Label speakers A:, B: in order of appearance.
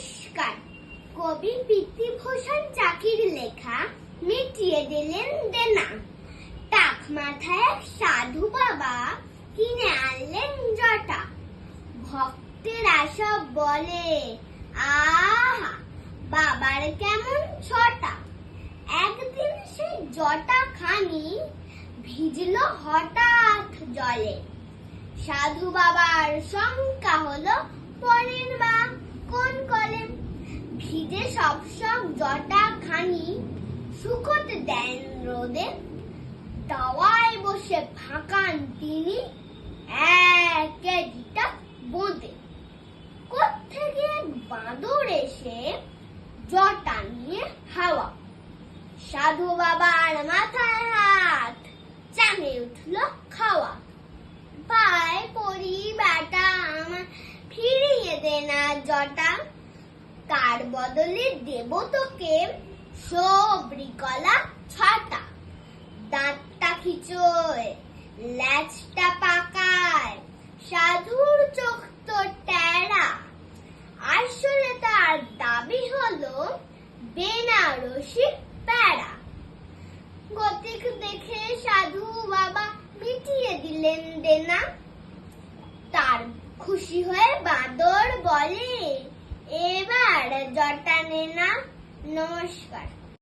A: নমস্কার। কবি বিদ্যুভূষণ চাকির লেখা মিটিয়ে দিলেন দেনা। টাক মাথায় এক সাধু বাবা কিনে আনলেন জটা। ভক্তেরা সব বলে, আহা, বাবার কেমন ছটা? একদিন সেই জটা খানি ভিজলো হঠাৎ জলে। সাধু বাবার শঙ্কা হলো সব জটা খানি শুকোতে দেন রোদে। দাওয়ায় বসে ফাঁকান তিনি এক কেজিটা বোঁদে। কোত্থেকে বাঁদর এসে জটা নিয়ে হাওয়া। সাধু বাবার মাথায় হাত চাঙে উঠল খাওয়া। পায় পরি বেটা আমার ফিরিয়ে দে না জটা। কার বদলে দেব তোকে সবরি কলা ছটা। দাঁতটা খিচোয় ল্যাচটা পাকায়, সাধুর চোখ তো টেরা। আসলে তার দাবি হলো বেনারসি প্যারা। গতিক দেখে সাধু বাবা মিটিয়ে দিলেন দেনা। তার খুশি হয়ে বাঁদর বলে এবার জটা নে না নমস্কার